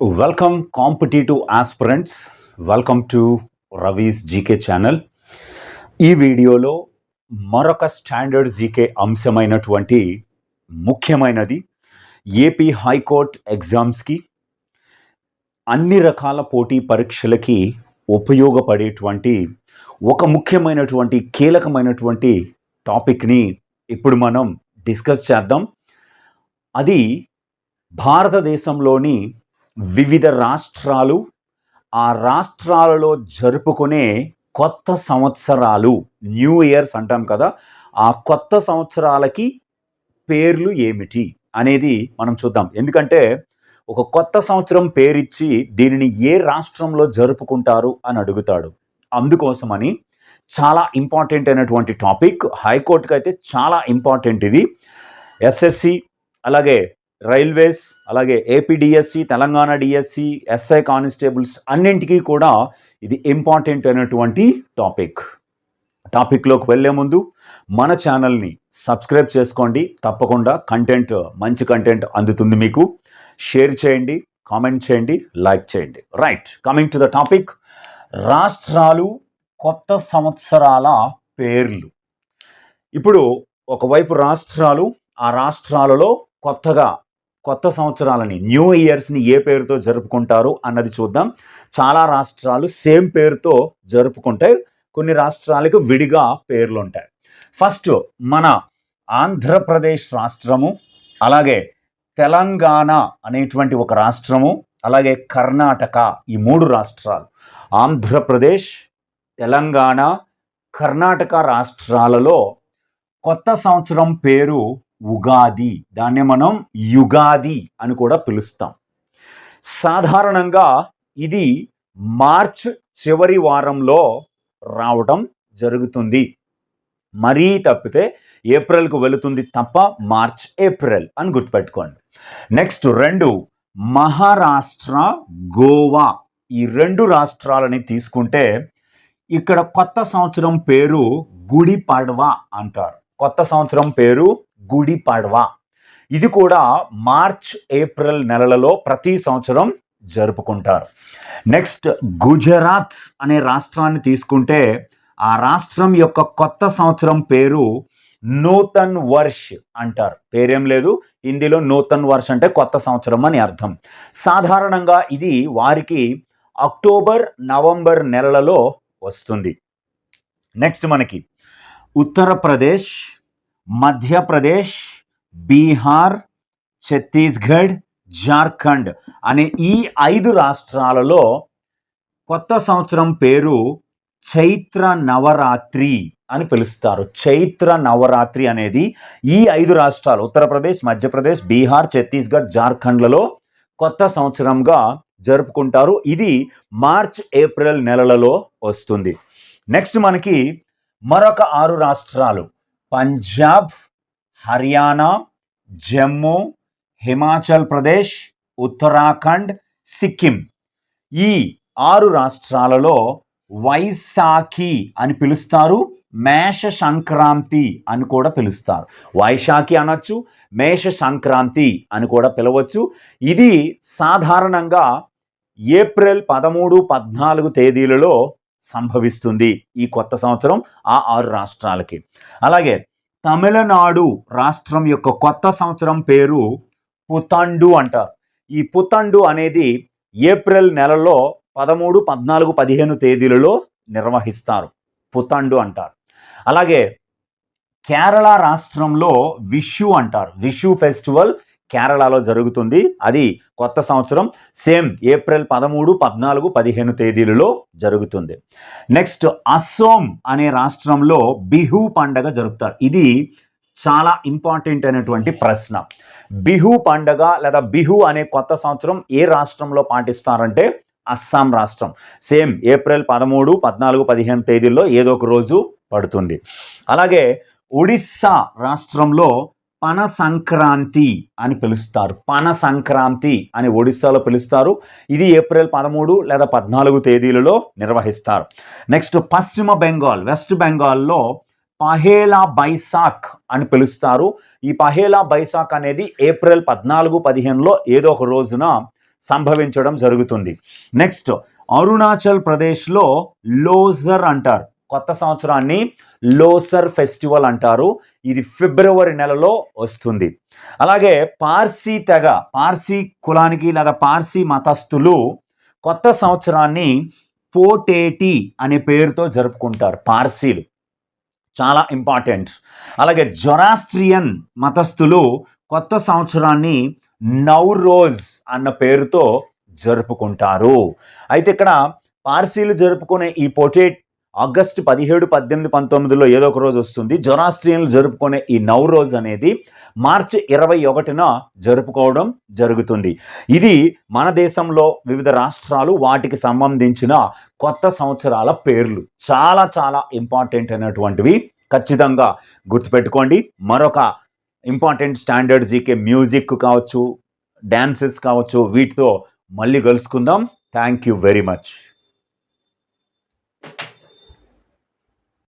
Welcome competitive aspirants welcome to Ravi's GK channel ఈ వీడియోలో మరొక స్టాండర్డ్ జీకే అంశమైనటువంటి ముఖ్యమైనది ఏపీ హైకోర్ట్ ఎగ్జామ్స్కి అన్ని రకాల పోటీ పరీక్షలకి ఉపయోగపడేటువంటి ఒక ముఖ్యమైనటువంటి కీలకమైనటువంటి టాపిక్ని ఇప్పుడు మనం డిస్కస్ చేద్దాం. అది భారతదేశంలోని వివిధ రాష్ట్రాలు ఆ రాష్ట్రాలలో జరుపుకునే కొత్త సంవత్సరాలు న్యూ ఇయర్స్ అంటాం కదా ఆ కొత్త సంవత్సరాలకి పేర్లు ఏమిటి అనేది మనం చూద్దాం. ఎందుకంటే ఒక కొత్త సంవత్సరం పేరిచ్చి దీనిని ఏ రాష్ట్రంలో జరుపుకుంటారు అని అడుగుతాడు. అందుకోసమని చాలా ఇంపార్టెంట్ అయినటువంటి టాపిక్ హైకోర్టుకి అయితే చాలా ఇంపార్టెంట్ ఇది. ఎస్ఎస్సి అలాగే రైల్వేస్ అలాగే APDSC Telangana DSC SI constables అన్నింటికీ కూడా ఇది ఇంపార్టెంట్ అయినటువంటి టాపిక్. టాపిక్లోకి వెళ్ళే ముందు మన ఛానల్ని సబ్స్క్రైబ్ చేసుకోండి. తప్పకుండా కంటెంట్ మంచి కంటెంట్ అందుతుంది మీకు. షేర్ చేయండి కామెంట్ చేయండి లైక్ చేయండి. Right coming to the topic. రాష్ట్రాలు కొత్త సంవత్సరాల పేర్లు. ఇప్పుడు ఒకవైపు రాష్ట్రాలు ఆ రాష్ట్రాలలో కొత్తగా కొత్త సంవత్సరాలని న్యూ ఇయర్స్ని ఏ పేరుతో జరుపుకుంటారు అన్నది చూద్దాం. చాలా రాష్ట్రాలు సేమ్ పేరుతో జరుపుకుంటాయి కొన్ని రాష్ట్రాలకు విడిగా పేర్లు ఉంటాయి ఫస్ట్ మన ఆంధ్రప్రదేశ్ రాష్ట్రము అలాగే తెలంగాణ అనేటువంటి ఒక రాష్ట్రము అలాగే కర్ణాటక ఈ మూడు రాష్ట్రాలు. ఆంధ్రప్రదేశ్ తెలంగాణ కర్ణాటక రాష్ట్రాలలో కొత్త సంవత్సరం పేరు ఉగాది. దాన్నే మనం యుగాది అని కూడా పిలుస్తాం. సాధారణంగా ఇది మార్చ్ చివరి వారంలో రావడం జరుగుతుంది. మరీ తప్పితే ఏప్రిల్కు వెళుతుంది తప్ప మార్చ్ ఏప్రిల్ అని గుర్తుపెట్టుకోండి. నెక్స్ట్ రెండు మహారాష్ట్ర గోవా ఈ రెండు రాష్ట్రాలని తీసుకుంటే ఇక్కడ కొత్త సంవత్సరం పేరు గుడి పడవ అంటారు. కొత్త సంవత్సరం పేరు గుడి పడవ. ఇది కూడా మార్చ్ ఏప్రిల్ నెలలలో ప్రతి సంవత్సరం జరుపుకుంటారు. నెక్స్ట్ గుజరాత్ అనే రాష్ట్రాన్ని తీసుకుంటే ఆ రాష్ట్రం యొక్క కొత్త సంవత్సరం పేరు నూతన్ వర్ష్ అంటారు. పేరేం లేదు హిందీలో నూతన్ వర్ష్ అంటే కొత్త సంవత్సరం అని అర్థం. సాధారణంగా ఇది వారికి అక్టోబర్ నవంబర్ నెలలలో వస్తుంది. నెక్స్ట్ మనకి ఉత్తరప్రదేశ్ మధ్యప్రదేశ్ బీహార్ ఛత్తీస్గఢ్ జార్ఖండ్ అనే ఈ ఐదు రాష్ట్రాలలో కొత్త సంవత్సరం పేరు చైత్ర నవరాత్రి అని పిలుస్తారు. చైత్ర నవరాత్రి అనేది ఈ ఐదు రాష్ట్రాలు ఉత్తరప్రదేశ్ మధ్యప్రదేశ్ బీహార్ ఛత్తీస్గఢ్ జార్ఖండ్లలో కొత్త సంవత్సరంగా జరుపుకుంటారు. ఇది మార్చ్ ఏప్రిల్ నెలలలో వస్తుంది. నెక్స్ట్ మనకి మరొక ఆరు రాష్ట్రాలు. పంజాబ్ హర్యానా జమ్మూ హిమాచల్ ప్రదేశ్ ఉత్తరాఖండ్ సిక్కిం. ఈ ఆరు రాష్ట్రాలలో వైశాఖి అని పిలుస్తారు మేష సంక్రాంతి అని కూడా పిలుస్తారు. వైశాఖి అనొచ్చు మేష సంక్రాంతి అని కూడా పిలవచ్చు. ఇది సాధారణంగా ఏప్రిల్ పదమూడు పద్నాలుగు తేదీలలో సంభవిస్తుంది ఈ కొత్త సంవత్సరం ఆ ఆరు రాష్ట్రాలకి. అలాగే తమిళనాడు రాష్ట్రం యొక్క కొత్త సంవత్సరం పేరు పుతండు అంటారు ఈ పుతండు అనేది ఏప్రిల్ నెలలో పదమూడు పద్నాలుగు పదిహేను తేదీలలో నిర్వహిస్తారు. పుతండు అంటారు. అలాగే కేరళ రాష్ట్రంలో విషు అంటారు. విషు ఫెస్టివల్ కేరళలో జరుగుతుంది. అది కొత్త సంవత్సరం సేమ్ ఏప్రిల్ పదమూడు పద్నాలుగు పదిహేను తేదీలలో జరుగుతుంది. నెక్స్ట్ అస్సోం అనే రాష్ట్రంలో బిహు పండగ జరుపుతారు. ఇది చాలా ఇంపార్టెంట్ అయినటువంటి ప్రశ్న. బిహు పండగ లేదా బిహు అనే కొత్త సంవత్సరం ఏ రాష్ట్రంలో పాటిస్తారంటే అస్సాం రాష్ట్రం. సేమ్ ఏప్రిల్ పదమూడు పద్నాలుగు పదిహేను తేదీల్లో ఏదో ఒక రోజు పడుతుంది. అలాగే ఒడిస్సా రాష్ట్రంలో పన సంక్రాంతి అని పిలుస్తారు. పన సంక్రాంతి అని ఒడిస్సాలో పిలుస్తారు. ఇది ఏప్రిల్ పదమూడు లేదా పద్నాలుగు తేదీలలో నిర్వహిస్తారు. నెక్స్ట్ పశ్చిమ బెంగాల్ వెస్ట్ బెంగాల్లో పహేలా బైసాక్ అని పిలుస్తారు. ఈ పహేలా బైసాక్ అనేది ఏప్రిల్ పద్నాలుగు పదిహేనులో ఏదో ఒక రోజున సంభవించడం జరుగుతుంది. నెక్స్ట్ అరుణాచల్ ప్రదేశ్లో లోజర్ అంటారు. కొత్త సంవత్సరాన్ని లోసర్ ఫెస్టివల్ అంటారు. ఇది ఫిబ్రవరి నెలలో వస్తుంది. అలాగే పార్సీ తెగ పార్సీ కులానికి లేదా పార్సీ మతస్థులు కొత్త సంవత్సరాన్ని పోటేటి అనే పేరుతో జరుపుకుంటారు పార్సీలు. చాలా ఇంపార్టెంట్. అలాగే జొరాస్ట్రియన్ మతస్థులు కొత్త సంవత్సరాన్ని నౌరోజ్ అన్న పేరుతో జరుపుకుంటారు. అయితే ఇక్కడ పార్సీలు జరుపుకునే ఈ పొటేట్ ఆగస్టు పదిహేడు పద్దెనిమిది పంతొమ్మిదిలో ఏదో ఒక రోజు వస్తుంది. జొరాస్ట్రియన్లు జరుపుకునే ఈ నౌరోజ్ అనేది మార్చి ఇరవై ఒకటిన జరుపుకోవడం జరుగుతుంది. ఇది మన దేశంలో వివిధ రాష్ట్రాలు వాటికి సంబంధించిన కొత్త సంవత్సరాల పేర్లు. చాలా చాలా ఇంపార్టెంట్ అయినటువంటివి ఖచ్చితంగా గుర్తుపెట్టుకోండి. మరొక ఇంపార్టెంట్ స్టాండర్డ్ జీకే మ్యూజిక్ కావచ్చు డ్యాన్సెస్ కావచ్చు వీటితో మళ్ళీ కలుసుకుందాం. Thank you very much